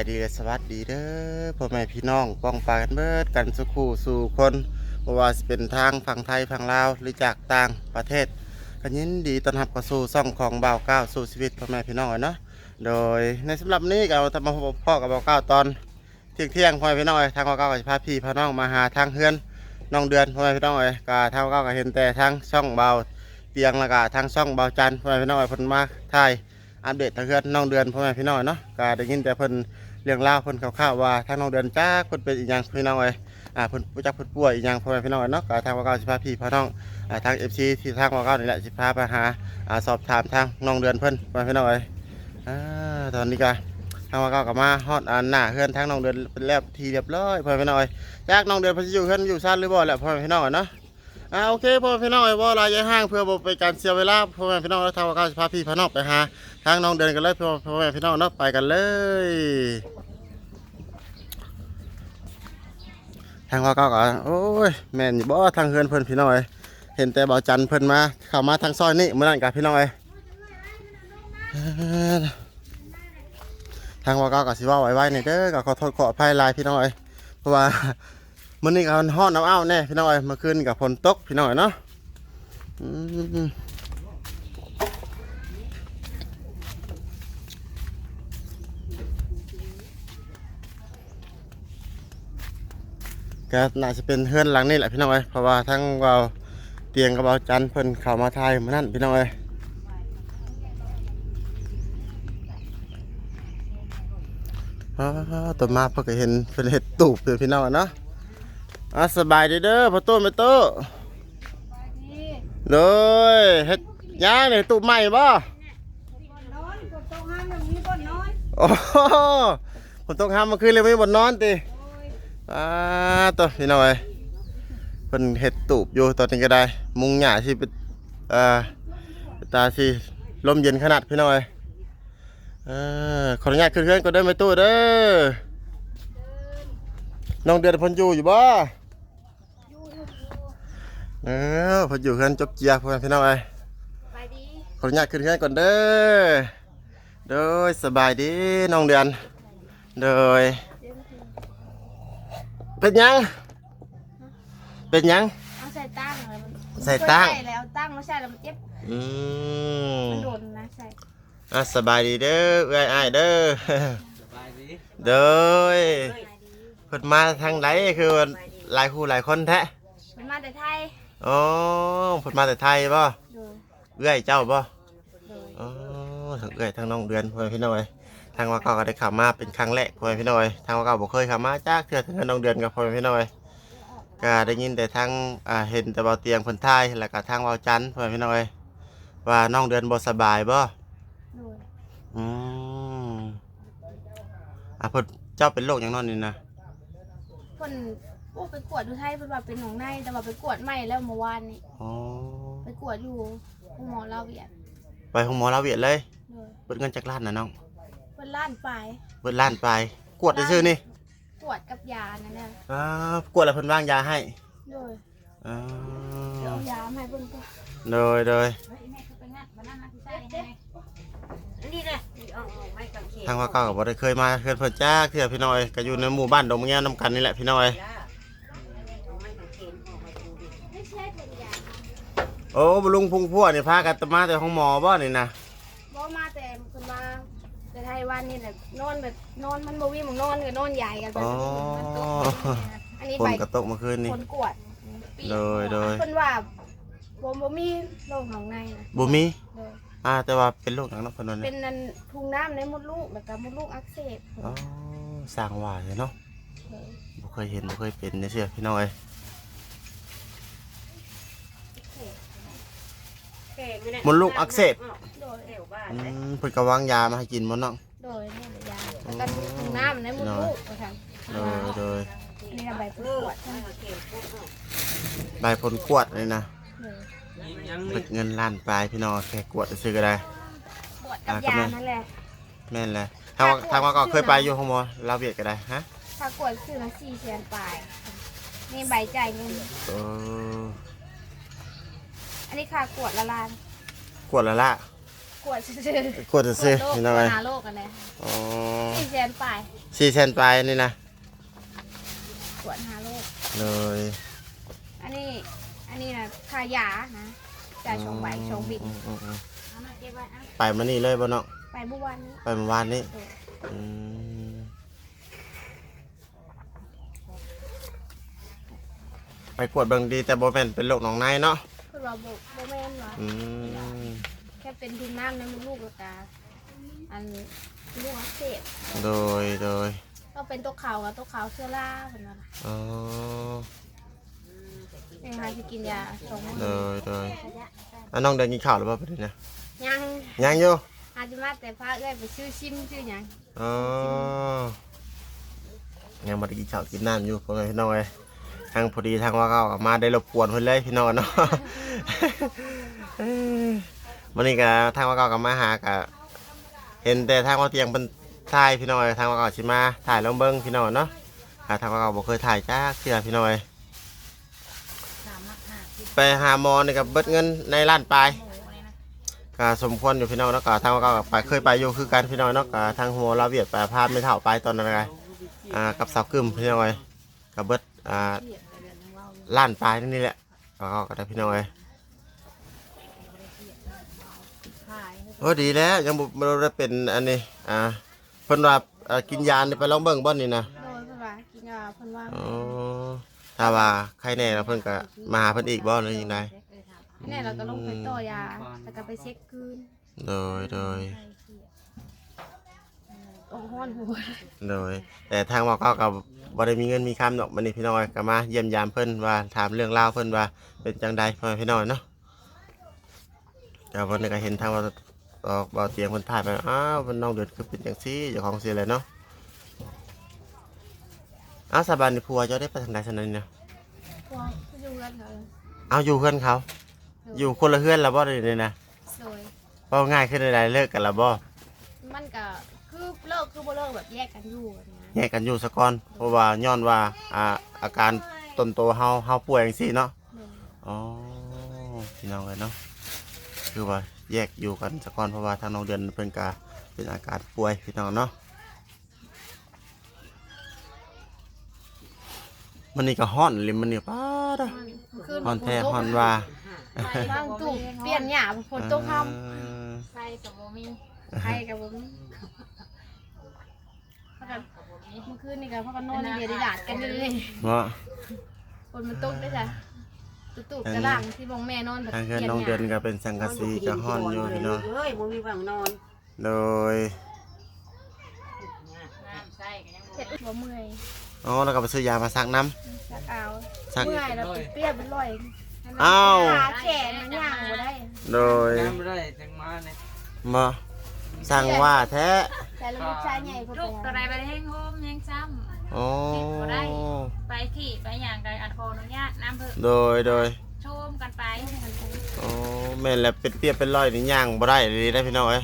สบายดีสวัสดีเด้อพ่อแม่พี่น้องป้องปากันเบิดกันสุขูสู่คนบ่ว่าสิเป็นทางฝั่งไทยฝั่งลาวหรือจากต่างประเทศกันยินดีต้อนรับเข้าสู่ซ่องของบ่าวก้าวสู่ชีวิตพ่อแม่พี่น้องเนาะโดยในสำหรับนี้ก็เอามาพบพ่อกับบ่าวก้าวตอนเที่ยงเที่ยงพ่อแม่พี่น้องเอ้ยทางบ่าวก้าวก็จะพาพี่พาน้องมาหาทางเฮือนน้องเดือนพ่อแม่พี่น้องเอ้ยก็ทางบ่าวก้าวก็เห็นแต่ทางช่องเบาเตียงแล้วก็ทางช่องเบาจันพ่อแม่พี่น้องเอ้ยเพิ่นมาถ่ายอัปเดตทางเพื่อนน้องเดือนพ่อแม่พี่น้องเนาะก็ได้ยินแต่เพิ่น เรื่องราวเพิ่นคร่าวๆว่าทางน้องเดือนจ้าเพิ่นเป็นอีหยังพี่น้องเอ้ยอ่าเพิ่นรู้จักเพิ่นป่วยอีหยังพ่อแม่พี่น้องเนาะก็ทางว่าเก้าสิพาพี่พาน้องอ่าทาง FC ที่ทางว่าเก้านี่แหละสิพาไปหาอ่าสอบถามทางน้องเดือนเพิ่นพ่อแม่พี่น้องเอ้ยอ่าตอนนี้ก็ทางว่าเก้าก็มาฮอดอ่าหน้าเฮือนทางน้องเดือนเป็นแล้วทีเรียบร้อยพ่อแม่พี่น้องเอ้ยจากน้องเดือนเพิ่นสิอยู่เฮือนอยู่ซ่านหรือบ่แหละพ่อแม่พี่น้องเอ้ยเนาะอ่าโอเคพ่อแม่พี่น้องไอ้ว่าลายยายห้างเพื่อบ่เป็นการเสียเวลาพ่อแม่พี่น้องแล้วทางว่าเขาจะพาพี่พาน้องไปหาทางน้องเดินกันเลยพ่อแม่พี่น้องเนาะไปกันเลย ทางว่าเขาก็โอ้ยแม่นอยู่บ่ทางเฮือนเพิ่นพี่น้อยเห็นแต่เบาจันเพิ่นมาเข้ามาทางซอยนี่มื้อนั้นกับพี่น้อยทางว่าเขาก็สิว้าไว้ๆนี่เด้อก็ขอโทษขออภัยหลายพี่น้อยเพราะว่ามันนี่ก็ฮ้อนน้ำอ้าวแน่พี่น้อยเมื่อคืนกับฝนตกพี่น้อยเนาะ ก็น่าจะเป็นเฮือนหลังนี่แหละพี่น้อยเพราะว่าทั้งเราเตียงกับเราจันเพิ่นเข้ามาทายมานั่นพี่น้อยอ้าวต่อมาเพิ่นก็เห็นเป็นเห็ดตูบเลยพี่น้อยเนาะอะสบายดีเด้อพ่อตู้แม่ตู้เลยเฮ็ดหยังนี่ตู้ใหม่บ่นอนกดโต๊ะห้ามอย่างนี้บ่นอนโอ้โหผมต้องห้ามเมื่อคืนเลยไม่บ่นอนติโอ่าตัวพี่น้อยเพิ่นเฮ็ดตูบอยู่ตอนนี้ก็ได้ มุงหญ้าสิเป็นอ่อตาสิลมเย็นขนาดพี่น้อยเออขออนุญาตขึ้นเครื่องก่อนเด้อแม่ตู้เด้อน้องเดือนเพิ่นอยู่อยู่บ่เออเพิ่นอยู่เฮือนจกเจียพ่อพี่น้องเอ้ยขออนุญาตขึ้นเครื่องก่อนเด้อ โดยสบายดีน้องเดือน โดยเดี๋ย เป็นหยัง เป็นหยัง เอาใส่ตั้งเลยมันใส่ตั้งใส่แล้วตั้งไม่ใช่แล้วมันเจ็บอืมมันโดนนะใส่อะสบายดีเด้อเอ้ยอ้ายเด้อสบายดีโดยเพิ่นมาทางไหนคือหลายคู่หลายคนแท้มันมาแต่ไทยอ๋อเพิ่นมาแต่ไทยบ่โดยเอื้อยเจ้าบ่โดยอ๋อทั้งเอื้อยทั้งน้องเดือนพ่อแม่พี่น้องเอ้ย ทางว่าเก่าก็ได้เข้ามาเป็นครั้งแรกพ่อแม่พี่น้องเอ้ยทางว่าเก่าบ่เคยเข้ามาจากเทื่อถึงน้องเดือนกับพ่อแม่พี่น้องเอ้ยก็ได้ยินแต่ทางอ่าเห็นแต่เบาเตียงเพิ่นทายแล้วก็ทางเบาจันทร์เพื่อนพี่น้องเอ้ยว่าน้องเดือนบ่สบายบ่โดยอืมอะเพิ่นเจ้าเป็นโรคหยังนอนนี่นะคนโอ้ไปกวดดูไทยเป็นว่าเป็นหนองในแต่ว่าไปกวดใหม่แล้วเมื่อวานนี้อ๋อไปกวดอยู่คุณหมอลาเวียดไปห้องหมอลาเวียดเลยโดยเบิดเงินจากล้านน่ะน้อง เป็นล้านปลายเบิดล้านไปกวดซื่อๆนี่กวดกับยานั่นแหละอ่ากวดแล้วเพิ่นวางยาให้โดยอ่าเดี๋ยวยามาให้เพิ่นก็โดยโดยนี่แหละเอาไม่กังเขนทางว่าเก่าก็บ่ได้เคยมาเพื่อนเพิ่นจ้าเทื่อพี่น้องเอ้ยก็อยู่ในหมู่บ้านดงมะแงวนํกันนี่แหละพี่น้องเอ้ยไม่ใช่เป็นยาโอ้บลุงพุงพัวนี่พากันตะมาแต่ห้องหมอบ่นี่นะ บ่มาแต่คนมาแต่ไทย วันนี่แหละนอนแบบนอนมันบ่มีหมองนอนก็นอนใหญ่กันแบบอ๋อ มันตกอันนี้ฝนใบก็ตกเมื่อคืนนี่ คนกวดโดยโดยเพิ่นว่าบ่บ่มีโรคหนองในนะบ่มีโดยอ่าแต่ว่าเป็นโรคหยังเนาะเพิ่นว่าเป็เนี่ยนนันพุงน้ำในมดลูกแล้วก็มดลูกอักเสบอ๋อสร้างว่าเลยเนาะโดยบ่เคยเห็นบ่เคยเป็นเนี่ยเชื่อพี่น้องเอ้ยมดลูกอักเสบโดย อืมเพิ่นก็วางยามาให้กินบ่น้อง โดยนี่แหละยาแล้วก็พุงน้ำในมดลูกว่าซั่นโดยโดยนี่นะใบเพิ่นกวดซั่นใบผลกวดเลยนะโดยยังเบิดเงินล้านปลายพี่น้องแค่กวดซื้อก็ได้กวดกับยานั่นแหละแม่นแหละทางว่าทางว่าก็เคยไปอยู่ห้องหมอลาวเวียดก็ได้ฮะถ้ากวดซื้อละสี่แสนปลายนี่ใบจ่ายเงินเอออันนี้ค่ากวดละลานกวดละละ กวดซื่อๆกดซื้อโรคพี่น้องเอ้ยหาโรคกันเลยอ๋อสี่แสนปลายสี่เซนไปนี่นะกวดหาโรคเลยอันนี้ อันนี้นะทายานะจ่ายชงใบชงบินอืมอืมอืมเอามาเก็บไว้อะไปมานี่เลยบ่เนาะไปเมื่อวานนี้ไปเมื่อวานนี้เอออืมไปกวดเบิ่งดีแต่บ่แม่นเป็นโรคหนองในเนาะคือเราบอกโบแม่นว่าอืม แค่เป็นทุนน้ำในมันลูกแล้วกาอันลูกอักเสบโดยโดยก็เป็นตัวขาวกับตัวขาวเชื้อราเป็นว่าอ๋อเนี่ยค่ะจะกินยาชงโดยโดยอะน้องเดินกินข้าวหรือเปล่าประเดี๋ยวนี้ยังยังอยู่อาจจะมาแต่พาเอ้อยไปชื่อชิมชื่อหยังอ๋อยังมาได้กินข้าวกินน้ำอยู่พ่อแม่พี่น้องเอ้ยทางพอดีทางว่าเขามาได้รบกวนเพิ่นเลยพี่น้องเนาะเอ้ย วันนี้ก็ทางว่าเขากับมาหากะเห็นแต่ทางว่าเตียงเป็นถ่ายพี่น้อยทางว่าเขาสิมาถ่ายลงเบิ้งพี่น้องเนาะอาทางว่าเขาบ่เคยถ่ายจ้าเชื่อพี่น้อยไปหาหมอนี่กับเบิดเงินในร้านไปก็สมควรอยู่พี่น้องเนาะก็ทางว่าเขาก็ไปเคยไปอยู่คือกันพี่น้องเนาะก็ทางหัวลาเวียดไปพาพไม่เท่าไปตอนนั้นไงอ่ากับสาวกึมพี่น้อยกับเบิดอ่ารียนไปเรียนของเราอยู่ล้านปลายนี่แหละก็เขาก็ได้พี่น้อย ขาย โอ้ดีแล้วยังบ่บ่ได้เป็นอันนี้อ่าเพิ่นว่าอ่ากินยานี่ไปลองเบิ่งบ่นี่นะโดยเพิ่นว่ากินยาเพิ่นว่าอ๋อถ้าว่าใครแน่แล้วเพิ่นก็มาหาเพิ่นอีกบ่หรือยังไงแน่เราก็ลงไปต่อยาแล้วก็ไปเช็คคืนโดยโดยโอ้ห้อนหัวโดย แต่ทางว่าเขาก็บ่ได้มีเงินมีคำดอกมันนี่พี่น้อยก็มาเยี่ยมยามเพิ่นว่าถามเรื่องราวเพิ่นว่าเป็นจังใดพ่อแม่พี่น้อยเนาะแต่วันนี้ก็เห็นทางว่าออ กบ่อเตียงเพิ่นถ่ายไปอ้าวเพิ่นน้องเดือดคือเป็นจังซี่เจ้าของสิเลยเนาะอ้าวสาบานนี่ผัวเจ้าได้ไปทางใดซั่นนั่นเนี่ยพวกอยู่กันเขาเอาอยู่เพื่อนเขา อยู่คนละเฮือนแล้วบ่ได้นี่นะสวยบ่ง่ายขึ้นได้เลิกกันแล้วบ่มันก็คือเลิกคือบ่เลิกแบบแยกกันอยู่แบบนี้แยกกันอยู่ซะก่อนเพราะว่าย้อนว่าอ่าอาการต้นโตเฮาเฮาป่วยจังซี่เนาะอ๋อพี่น้องเลยเนาะคือว่า แยกอยู่กันสะก่อนเพราะว่าทางน้องเดือนเป็นกาเป็นอาการป่วยพี่น้องเนาะมันนี่ก็ฮ้อนลิมมันนี่ป้าดะคือฮ้อนแท้ฮ้อนว่าบางตู้เปลี่ยนหยาบฝนตกค่เออำใครกับบ่มีใครกับบ่มีเพราะกันเมื่อคืนนี่ก็เพราะกันนอนเดียดดาดกันอยู่เลยเนาะฝนมันตกด้วยจ้ะ ตุ๊ตุ๊กระล่างที่บงแม่นอนแบบทางเพื่อนน้องเดือนก็เป็นสังกะสีก็ฮ้อนอยู่พี่น้องเอ้ยบ่มีฝั่งนอนโดยเสร็จบ่เมื่อยอ๋อแล้วก็ไปซื้อยามาซักน้สักเอาซัก เมื่อยแล้วเปรี้ยวเป็นรอยอ้าว ขาแขนมันย่างบ่ได้ำโดยน้ำได้จังมาเนี่ยมาสั่งว่าแท้แต่ลูกชายใหญ่เพิ่นลูกไปตัวใดไปแห้งโฮมแห้งซ้ โอ้ำไปขี่ไปอย่างใดอัดคออนุญาตน้ำเพิ่โดยโดยชมกันไปโอ้แม่นแล้วเป็นเปียกเป็นร้อยนี่ย่างบ่ได้เลยได้พี่น้องเอ้ย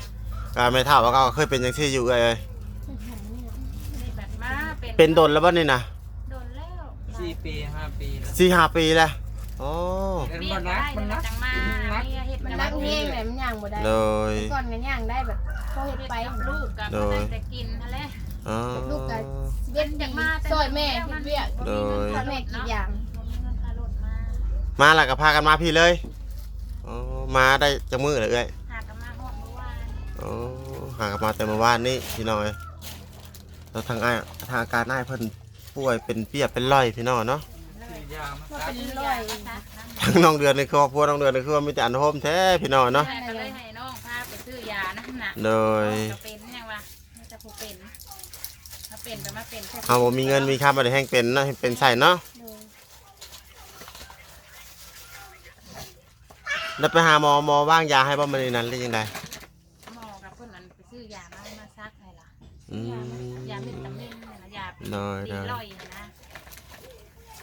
การไม่เท่าว่าก็เคยเป็นจังซี่อยู่เอ้ยได้แบบมาเป็นเป็นโดนแล้วบ่นี่นะโดนแล้วสี่ปีห้าปีแล้วสี่ห้าปีแล้วโอ้เป็นเรียบ่กนัได้กมันนักจังมาเนี่ยเฮ็ดมันกับนั่งลูกเฮงเลยมันย่างบ่ได้โดยก่อนก็ย่างได้แบบพอเฮ็ดเฮ็ดไปกับลูกกับโดยแต่กินทะเล อ๋อ ลูกก็สิเบ็ดดีซอยแม่เฮ็ดเวียกโดย ซอยแม่กี่อย่างมีเงินค่ารถมามาแล้วก็พากันมาพี่เลยโอ้มาได้จังมือเลยเอ้ยหากันมาฮอดเมื่อวานโอ้หากันมาแต่เมื่อวานนี่พี่น้องเอ้ยแล้วทางอ้ายทางอาการอ้ายเพิ่นป่วยเป็นเปียกเป็นร้อยพี่น้องเนาะซื้อยามามันซักเป็นซื้รยาอยมาซักน้ำทั้งน้องเดือนในครอบครัวน้องเดือนในครอบครัวมีแต่อันโฮมแท้พี่น้องเนาะ แม่ก็เลยให้น้องพาไปซื้อยานั่นน่ะโดยจะเป็นยังวะนี่จะผู้เป็นถ้า เป็นก็มาเป็นแค่เอาบ่มีเงินมีค่าบ่ได้แห้งเป็นเนาะให้เป็นใส่เนาะโดยแล้วไปหาหมอหมอว่างยาให้บ่มื้อนี้นั้นหรือยังไดหมอกับเพิ่นนั้นไปซื้อยามาให้มาซักให้ล่ะอืมยาเป็นตำลึงเนี่ยนะยาโดยดีโดยร่อยนะ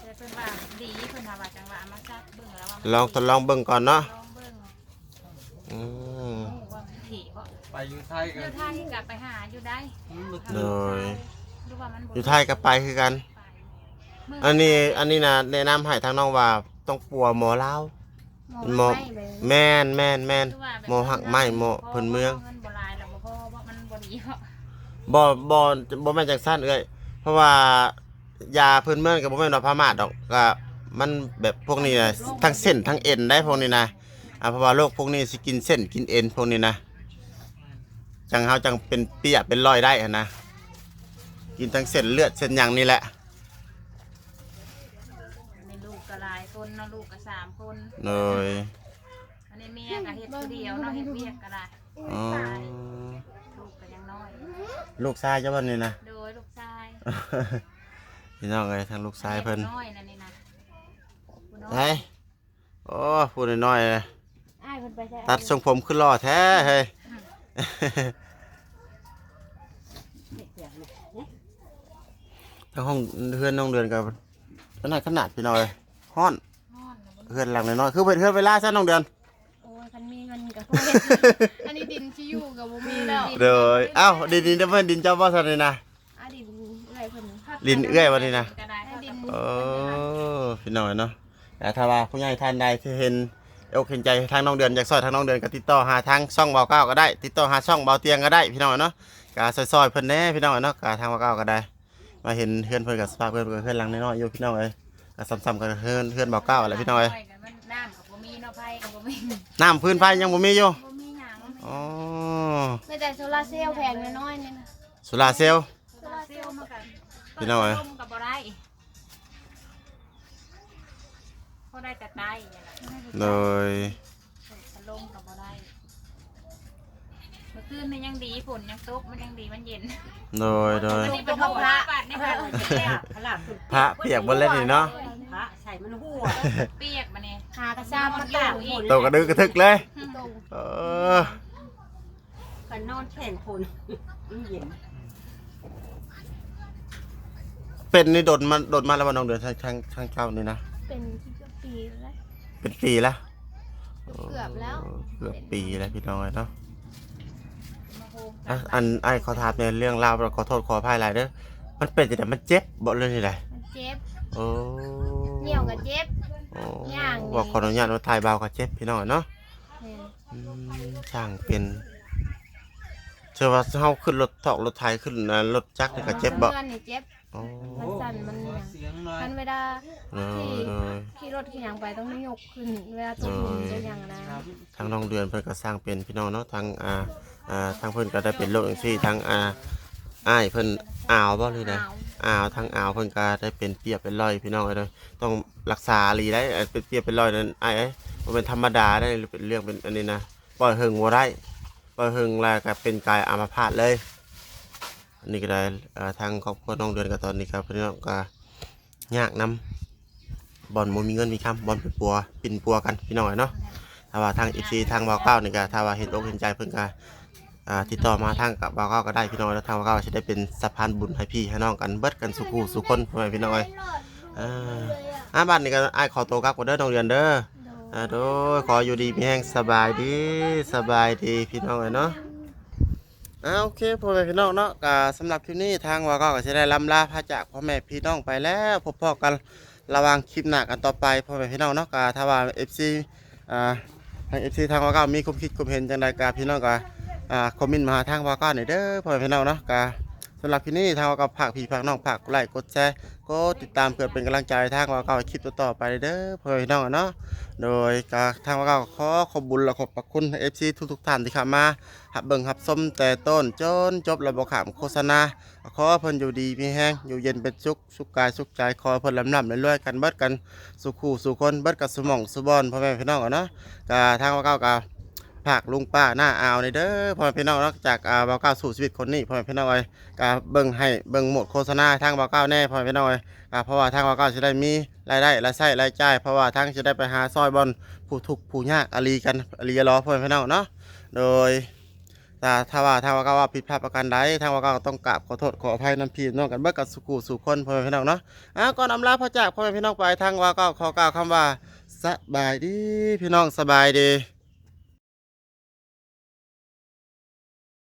แต่เพิ่นว่าดีเพิ่นว่าว่าจังหวะมาซักเบิ่งแล้วว่าลองทดลองเบิ่งก่อนเนาะลองเบิ่งอืม โอ้ว่ามันถี่เพราะไปอยู่ไทยอกัยู่นท่าที่กลับไปหาอยู่ได้มันบ่โดย หรือว่ามันบ่อยู่ไทยก็ไปคือกันไปอันนี้อันนี้นะแนะนำให้ทางน้องว่าต้องปัวหมอลาวหหมอหมอไม่ไปแม่นแม่นแม่นคือว่าแบบหมอหักไม้หมอเพิ่นเมืองเงินบ่หลายแล้วบ่พอเพราะมันบ่ดีเพราะบ่บ่บ่แม่นจังซั่นเอ้ยเพราะว่ายาพื้นเมืองก็บ่แม่นว่าพามาดอกก็มันแบบพวกนี้นะทั้งเส้นทั้งเอ็นได้พวกนี้นะอ่าเพราะว่าโรคพวกนี้สิกินเส้นกินเอ็นพวกนี้นะจังเฮาจังเป็นเปียเป็นรอยได้อะนะ กินทั้งเส้นเลือดเส้นหยังนี่แหละในลูกก็หลายคนเนาะลูกก็สามคนเลยอันนี้เมียก็เฮ็ดผู้เดียวเนาะเฮ็ดเวียกก็ได้อ๋อลูกก็ยังน้อย ลูกชายเจ้าบ่นี่นะ โดยลูกชายพี่น้องเอ้ยทางลูกชายเพิ่นน้อยนั่นนี่นะผู้น้อย เฮ้ยโอ้พูดน้อยๆเลยอ้ายเพิ่นไปใช้ตัดทรงผมขึ้นหล่อแท้เฮ้ย ทั้งห้องเพื่อนน้องเดือนกับขนาดขนาดพี่น้อยห้อนนอนแล้วบ่เพื่อนหลังน้อยๆคือเป็นเพื่อนเวลาซะน้องเดือน โอ้ยคันมีเงินกับพ่ออันนี้ดินที่อยู่กับบ่มีแล้วเดยเอ้าดินดินจะเพิ่นดินเจ้าบ่ซันนี่นะ อะดินเอื้อยเพิ่นลิ้นเอื้อยวันนี้นะ ก็ได้ให้ดินโอ้พี่น้อยเนาะแต่ถ้าว่าผู้ใหญ่ท่านใดที่เห็นอกเห็นใจทางน้องเดือนอยากซอยทางน้องเดือนก็ติดต่อหาทางช่องเบาเก้าก็ได้ ติดต่อหาช่องเบาเตียงก็ได้พี่น้อยเนาะกาซอยๆเพิ่นแหน่พี่น้อยเนาะกาทางเบาเก้าก็ได้ มาเห็นเพื่อนเพิ่นกับสภาพเพื่อนเพิ่นเพื่อนหลังน้อยๆอยู่พี่น้องเอ้ยก็ซ้ำๆกันเพื่อนเพื่อนเบาเก้าอะไรพี่น้อยมันน้ำกับบ่มีเนาะไผกับบ่มีน้ำพื้นไฟยังบ่มีอยู่บ่มีหยังอ๋อไม่แต่โซลาร์เซลล์แพงน้อยๆนี่นะโซลาร์เซลล์โซลาร์เซลล์มากันพี่น้อยต้มกับบ่ได้พอได้แต่ใต้อย่างนั้นโดยพัดลมกับบ่ได้เมื่อ คืนนี่ยังดีฝนยังตกมันยังดีมันเย็นโดยโดย อันนี้เป็นห้องพระบาดนี่ค่ะพระหลับสุดพระเปียกบนเล่นนี่เนาะพระใส่มันหัวเปียกมาเนี่ยหากระซามมาอยู่อีกโตกระดึกกระทึกเลยตรงเออกันนอนแข่งคนมันเย็นเป็นนี่โดดมาโดดมาแล้ววันน้องเดือนทางทางทางเจ้านี่นะเป็นที่เกือบปีแล้วเป็นปีแล้วเกือบแล้ว เกือบปีแล้วพี่น้อยเนาะมาโฮม อะอันไอ้ขอถามในเรื่องราวขอโทษขออภัยหลายเด้อมันเป็นจังไดมันเจ็บบ่เลยนี่แหละมันเจ็บโอ้เหนียวกับเจ็บ โอ้ย่างนี่ ว่าขออนุญาตว่าถ่ายเบากับเจ็บพี่น้อยเนาะแม่นอืมช่างเป็นเชื่อว่าเฮาขึ้นรถถอกรถไถขึ้นนะรถจักรนี่ก็เจ็บบ่เพื่อนนี่เจ็บอ๋อมันสั่นมันหยังเสียงน้อยมันเวลาเลยเลยขี่รถขี่หยังไปต้องยกขึ้น เวลาตกหลุมจะหยังนะทางน้องเดือนเพิ่นก็สร้างเป็นพี่น้องเนาะทางอ่า อ่าทางเพิ่นก็ได้เป็นโรคจังซี่ทางอ่าอ้ายเพิ่นอ่าวบ่เลยนะอ้าวอ่าวทางอ่าวเพิ่นก็ได้เป็นเปียกเป็นรอยพี่น้องเอ้ยเด้อต้องรักษาอีหลีได้เอ้ยเป็นเปียกเป็นรอยนั้นอ้ายเอ้ยบ่เป็นธรรมดาได้หรือเป็นเรื่องเป็นอันนี้นะปล่อยเฮิงบ่ได้ปล่อยเฮิงแล้วก็เป็นกายอัมพาตเลยอันนี้ก็ได้เอ่อทางครอบครัวน้องเดือนก็ตอนนี้ครับพี่น้องก็ยากนํบ่อนบ่มีเงินมีคำบ่อนเป็นปัวปิ่นปัวกันพี่น้องเอ้ยเนาะถ้าว่าทาง FC ทางบาเก้านี่ก็ถ้าว่าเห็นอกเห็นใจเพิ่นก็อ่า ติดต่อมาทางกับบาเก้าก็ได้พี่น้องแล้วทางบาเก้าจะได้เป็นสะพานบุญให้พี่ให้น้องกันเบิดกันสุขูสุคนพ่อแม่พี่น้องเอ้ยอ่าอ่าบ้านนี้ก็อ้ายขอตัวกลับก่อนเด้อน้องเรียนเด้ออ่าโดยขออยู่ดีมีแห้งสบายดีสบายดีพี่น้องเอ้ยเนาะอ่าโอเคพ่อแม่พี่น้องเนาะก็สำหรับคลิปนี้ทางบาเก้าก็จะได้ลำลาพระจากพ่อแม่พี่น้องไปแล้วพบพอกันระวังคลิปหน้ากันต่อไปพ่อแม่พี่น้องเนาะก็ถ้าว่า FC อ่าทางเอฟซีทางวาก้ามีความคิดความเห็นจังใดกาพี่น้องกา อ่าคอมเมนต์มาทางวาก้าหน่อยเด้อพ่อแม่พี่น้องเนาะกาสำหรับที่นี่ทางวาก้าฝากพี่ฝากน้องฝากกดไลค์กดแชร์ก็ติดตามเพื่อเป็นกำลังใจทางวาก้าคลิปต่อๆไปเด้อพ่อแม่พี่น้องเนาะโดยกาทางวาก้าขอขอบบุญและขอบพระคุณเอฟซีทุกๆท่านที่เข้ามาหับเบิ่งหับส้มแต่ต้นจนจบระบบขามโฆษณาขอเพิ่นอยู่ดีมีแห้งอยู่เย็นเป็นสุขสุขกายสุขใจขอเพิ่นลำลำเรวยๆกันเบิดกันสุขคู่สุขคนเบิดกับสมองสุบอนพ่อแม่พี่น้องเนาะกาทางว่าก้ากาผักลุงป้าหน้าอ่าวในเด้อพ่อแม่พี่น้องนอกจากอ่าบ่าวเก้าสู่ชีวิตคนนี้พ่อแม่พี่น้องเอ้ยกาเบิ่งให้เบิ่งหมดโฆษณาทางบ่าวเก้าแน่พ่อแม่พี่น้องเอ้ยกาเพราะว่าทางบ่าวเก้าจะได้มีรายได้รายใช้รายจ่ายเพราะว่าทางจะได้ไปหาซอยบอลผู้ทุกข์ผู้ยากอาลีกันอาลีรอพ่อแม่พี่น้องเนาะโดยถ้าถ้าว่าทางว่าเก้าว่าผิดพลาดประการใดทางว่าเก้าก็ต้องกราบขอโทษขออภัยน้ำพี่น้องกันเบิดกับสุขุสู่คนพ่อแม่พี่น้องเนาะอะก่อนอำลาพ่อจากพ่อแม่พี่น้องไปทางว่าเก้าขอกล่าวคำว่าสบายดีพี่น้องสบายดี